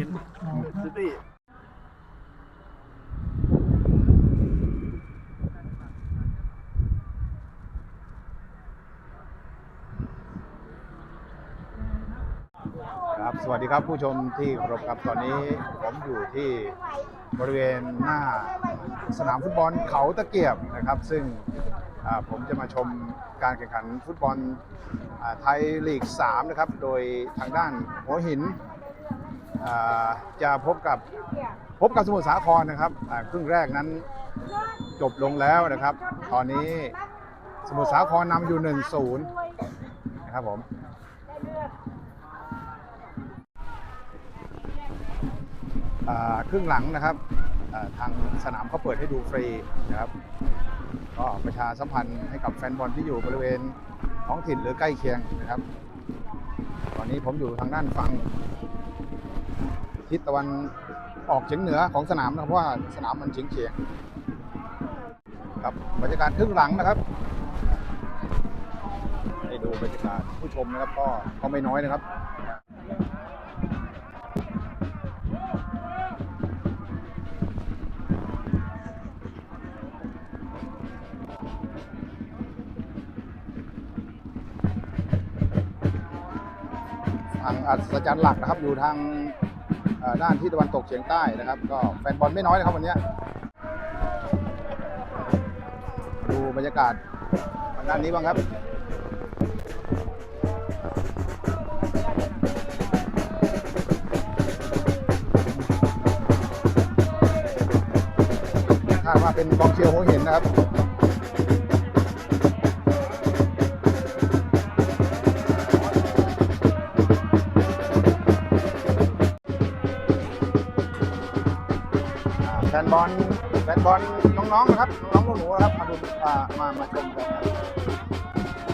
หินซิตี้ครับสวัสดีครับผู้ชมที่เคารพครับตอนนี้ผมอยู่ที่บริเวณหน้าสนามฟุตบอลเขาตะเกียบนะครับ ซึ่งผมจะมาชมการแข่งขันฟุตบอลไทยลีก 3 นะครับ โดยทางด้านหัวหิน จะพบกับพบกับสมุทรสาครนะครับครึ่งแรกนั้นจบลงแล้วนะครับ ตอนนี้สมุทรสาครนำอยู่ 1-0 นะครับผมครึ่งหลังนะครับทางสนามเขาเปิดให้ดูฟรีนะครับ ก็ประชาสัมพันธ์ให้กับแฟนบอลที่อยู่บริเวณท้องถิ่นหรือใกล้เคียงนะครับ ตอนนี้ผมอยู่ทางด้านฝั่ง ทิศตะวันออกเฉียงเหนือของสนามนะเพราะว่าสนามมันเฉียงเฉียงครับบรรยากาศครึ่งหลังนะครับให้ดูบรรยากาศผู้ชมนะครับก็ก็ไม่น้อยนะครับทางอัศจรรย์หลักนะครับอยู่ทาง ด้านที่ตะวันตกเฉียงใต้นะครับ ก็แฟนบอลไม่น้อยนะครับวันนี้ดูบรรยากาศทางด้านนี้บ้างครับคาดว่าเป็นกองเชียร์หัวเห็นนะครับ บอลแฟนบอลน้องๆนะครับน้องๆหนูๆนะครับมาดูอ่ามามาชมกันนะครับ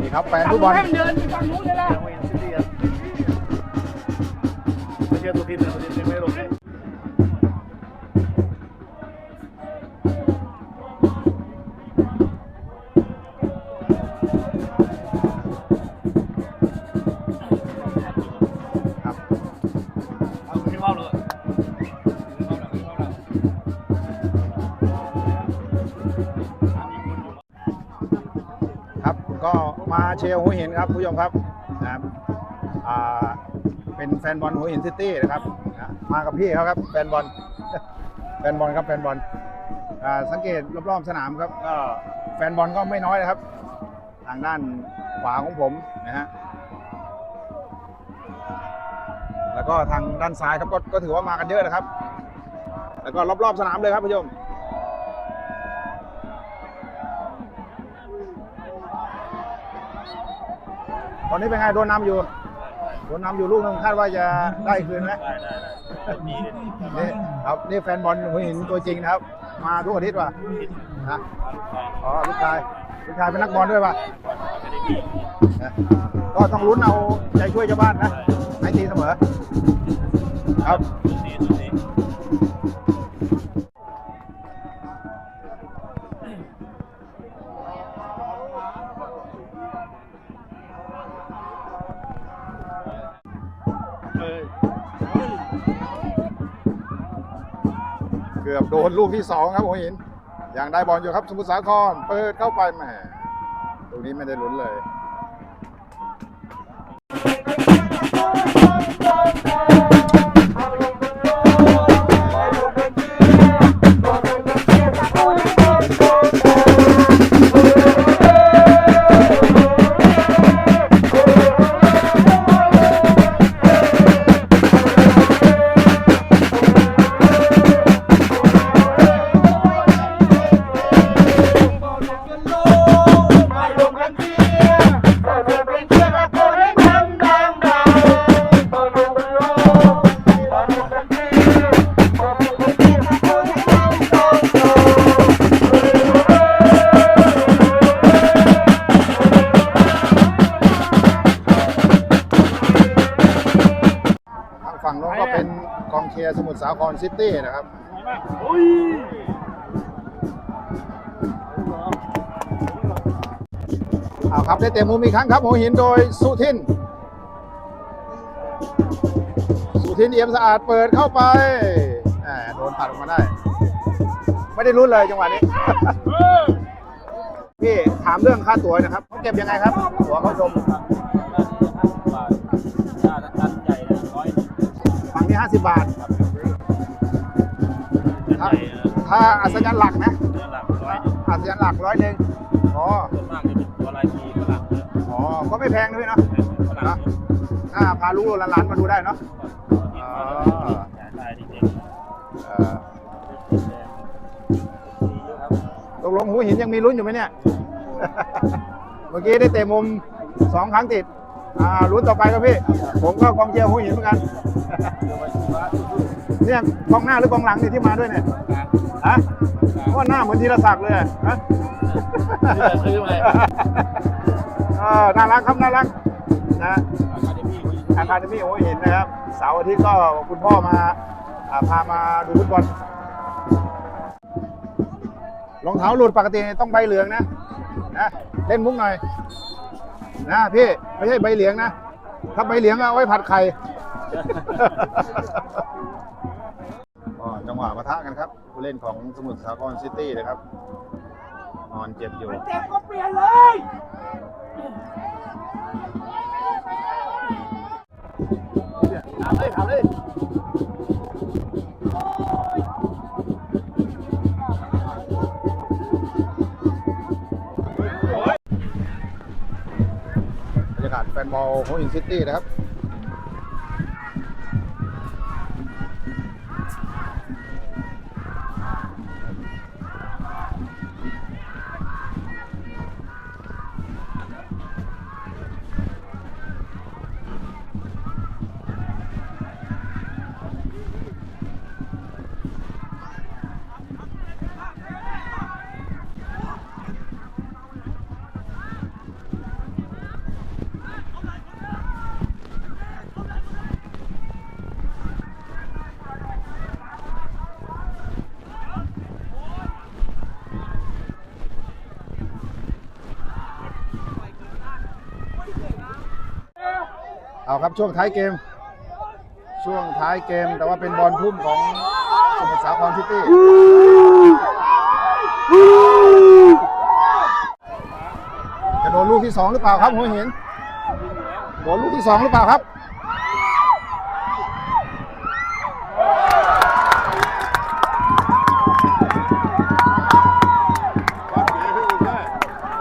นี่ครับแฟนฟุตบอลหัวหินซิตี้ครับไม่เชียร์ตัวทีมนะตัวทีมยั ก็มาเชียร์หัวหินครับผู้ชมครับนะครับอ่าเป็นแฟนบอลหัวหินซิตี้นะครับนะมากับพี่เขาครับแฟนบอลแฟนบอลครับแฟนบอลอ่าสังเกตรอบๆสนามครับก็แฟนบอลก็ไม่น้อยนะครับ ทางด้านขวาของผมนะฮะแล้วก็ทางด้านซ้ายครับก็ก็ถือว่ามากันเยอะนะครับ แล้วก็รอบๆสนามเลยครับผู้ชม ตอนนี้เป็นไงโดนนำอยู่โดนนำอยู่ลูกหนึงคาดว่าจะได้คืนไหม ได้ได้ได้ดีเลยนี่ครับนี่แฟนบอลหัวหินตัวจริงนะครับ มาทุกอาทิตย์ว่ะนะอ๋อลูกชายลูกชายเป็นนักบอลด้วยป่ะนะก็ต้องลุ้นเอาใจช่วยชาวบ้านนะให้ตีเสมอ ครับ กือบโดนลูกที่สองครับหัวหินยังได้บอลอยู่ครับ สมุทรสาครเปิดเข้าไปแหมตรงนี้ไม่ได้ลุ้นเลย น้องก็เป็นกองเชียร์สมุทรสาครซิตี้นะครับเอาครับได้เตะมุมอีกครั้งครับหัวหินโดยสุทิน สุทินเอี่ยมสะอาดเปิดเข้าไปโดนตัดออกมาได้ ไม่ได้รุ้นเลยจังหวะนี้ พี่ถามเรื่องค่าตั๋วนะครับเขาเก็บยังไงครับตั๋วเขาชม ฝั่งนี้50บาทตันใหญ่นะถ้าอัศจรรย์หลักนะเนื้อหลักร้อยหนึ่งอัศจรรย์หลักร้อยหนึ่งอ๋อส่วนมากจะเป็นตัวลายทีฝรั่งเยอะอ๋อ ก็ไม่แพงนะพี่เนาะฝรั่งเยอะถ้าพาลูกหลานๆมาดูได้เนาะอ๋อได้จริงเอ่อๆดีเยอะครับตกลงหูหินยังมีลุ้นอยู่ไหมเนี่ย เมื่อกี้ได้เตะมุมสองครั้งติด อ่าลุ้นต่อไปครับพี่ ผมก็กองเชียร์หูหินเหมือนกัน เนี่ยกองหน้าหรือกองหลังเนี่ยที่มาด้วยเนี่ยฮะเพราะว่าหน้าเหมือนธีรศักดิ์เลยฮะซื้อไหมเออน่ารักครับน่ารักนะอาคาเดมี่อาคาเดมี่โอ้ยเห็นนะครับเสาร์อาทิตย์ก็คุณพ่อมาพามาดูฟุตบอลรองเท้าหลุดปกติต้องใบเหลืองนะนะเล่นมุกหน่อย นะพี่ไม่ใช่ใบเหลืองนะ ถ้าใบเหลืองเอาไว้ผัดไข่ ก็จังหวะปะทะกันครับ ผู้เล่นของสมุทรสาครซิตี้นะครับนอนเจ็บอยู่ เจ็บก็เปลี่ยนเลย นบอลของอินซิตี้นะครับ เอาครับช่วงท้ายเกม ช่วงท้ายเกมแต่ว่าเป็นบอลพุ่มของสมุทรสาครซิตี้จะโดนลูกที่สองหรือเปล่าครับหัวหินโดนลูกที่สองหรือเปล่าครับ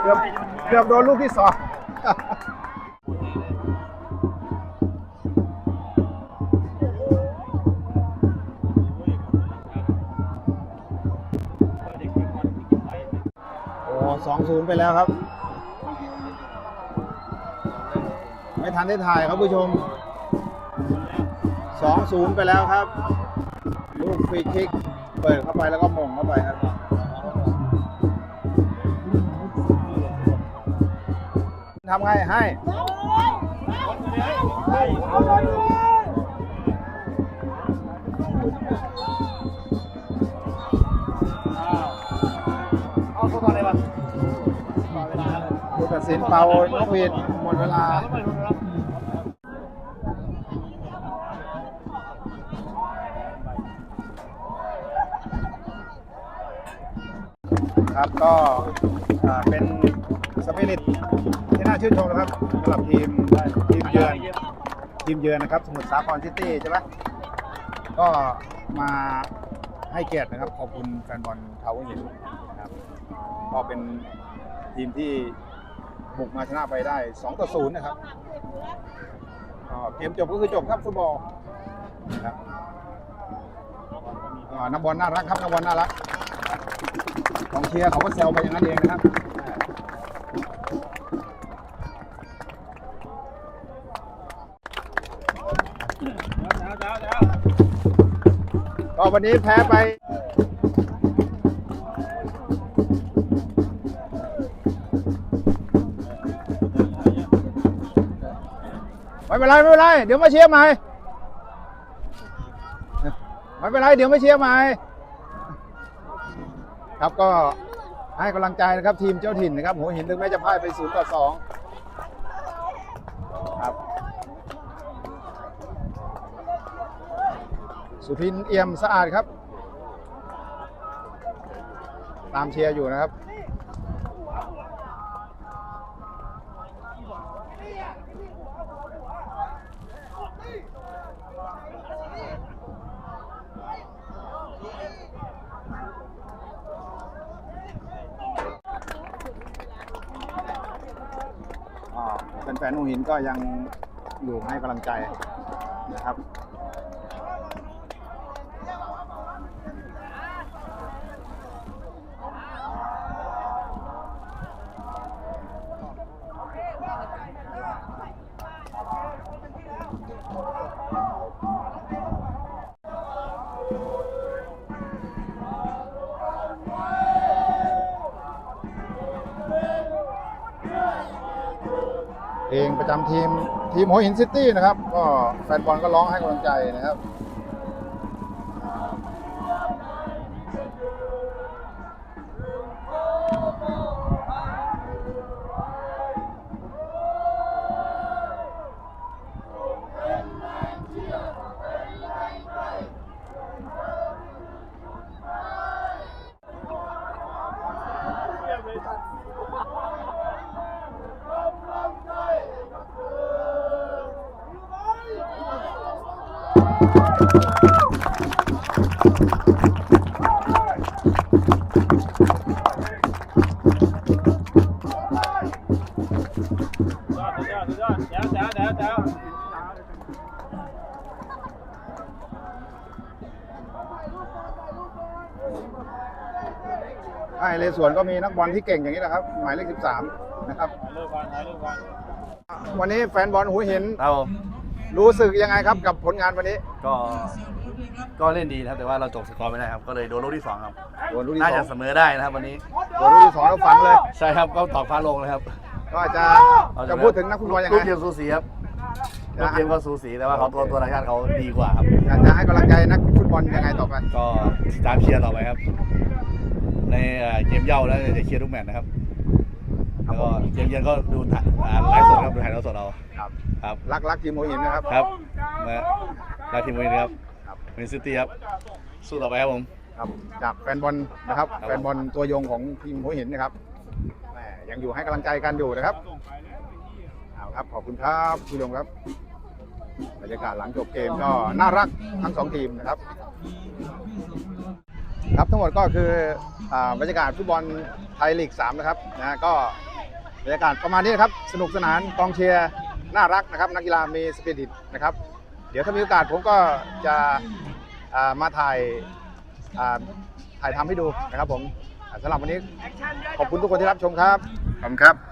เกือบเกือบโดนลูกที่สอง ศูนย์ไปแล้วครับ ไม่ทันได้ถ่ายครับผู้ชมสองศูนย์ไปแล้วครับ ลูกฟรีคิก เปิดเข้าไปแล้วก็ม่งเข้าไปครับทำไงให้เอาเข้ามาเลยป่ะ ผู้ตัดสินเป่านกหวีดหมดเวลาครับก็เป็นสปิริตที่น่าชื่นชมนะครับสำหรับทีมทีมเยือนทีมเยือนนะครับ สมุทรสาครซิตี้ใช่ไหมก็มาให้เกียรตินะครับ ขอบคุณแฟนบอลทาวเวอร์หินนะครับ ก็เป็นทีมที่ บุกมาชนะไปได้2ต่อ0นะครับเกมจบก็คือจบครับฟุตบอลนะครับอ่านักบอลน่ารักครับนักบอลน่ารักกองเชียร์เขาก็แซวไปอย่างนั้นเองนะครับก็วันนี้แพ้ไป เป็นไรไม่เป็นไร เดี๋ยวมาเชียร์ใหม่ไม่เป็นไรเดี๋ยวมาเชียร์ใหม่ครับก็ให้กำลังใจนะครับทีมเจ้าถิ่นนะครับหัวหินถึงแม้จะพ่ายไป0ต่อ2ครับสุพินเอี่ยมสะอาดครับ ตามเชียร์อยู่นะครับ อ่าแฟนๆหัวหินก็ยังอยู่ให้กำลังใจนะครับ เพลงประจำทีมทีมหัวหินซิตี้นะครับ ก็แฟนบอลก็ร้องให้กำลังใจนะครับ ยอดสุดยอดสุดยอดแจ๋วแจ๋วแจ๋วแจ๋วไอเลสวนก็มีนักบอลที่เก่งอย่างนี้นะครับ หมายเลข 13 นะครับ ถ่ายรูปก่อนถ่ายรูปก่อน วันนี้แฟนบอลหัวหิน ครับผม รู้สึกยังไงครับกับผลงานวันนี้ก็ก็เล่นดีนะครับแต่ว่าเราจบสกอร์ไม่ได้ครับก็เลยโดนลูกที่สองครับโดนลูกที่น่าสจะองเสมอได้นะครับวันนี้โดนลูกที่สองแล้วฝังเลย ใช่ครับก็ตอกฟ้าลงเลยครับก็จะเราจะพูดถึงนักฟุตบอลยังลูไงกเกมสูสีครับลูกเกมก็สูสีแต่ว่าเขาตัวตัวรายชาติเขาดีกว่าครับ อยากจะให้กำลังใจนักฟุตบอลยังไงต่อไป ก็ตามเชียร์ต่อไปครับ ในเอ่อเกมเย่าแล้วจะเชียร์ทุกแมตช์นะครับแล้วก็เกมเย็นก็ดูถ่ายอ่าไลฟ์สดครับดูถ่ายทอดสดเราครับ ครับ รักรักทีมหัวหินนะครับ ครับมาลาทีมวินครับครับวินซิตี้ครับ สู้ต่อไปครับผม ครับ จากแฟนบอลนะครับ ครับ แฟนบอลตัวยงของทีมหัวหินนะครับแหมยังอยู่ให้กำลังใจกันอยู่นะครับเอาครับ ขอบคุณครับผู้ชมครับ บรรยากาศหลังจบเกมก็น่ารักทั้งสองทีมนะครับ ครับทั้งหมดก็คืออ่าบรรยากาศฟุตบอลไทยลีก3นะครับนะก็บรรยากาศประมาณนี้นะครับ สนุกสนานกองเชียร์ น่ารักนะครับ นักกีฬามีสปิริตนะครับ เดี๋ยวถ้ามีโอกาสผมก็จะามาถ่ายาถ่ายทำให้ดูนะครับผมสำหรับวันนี้ขอบคุณทุกคนที่รับชมครับขอบคุณครับ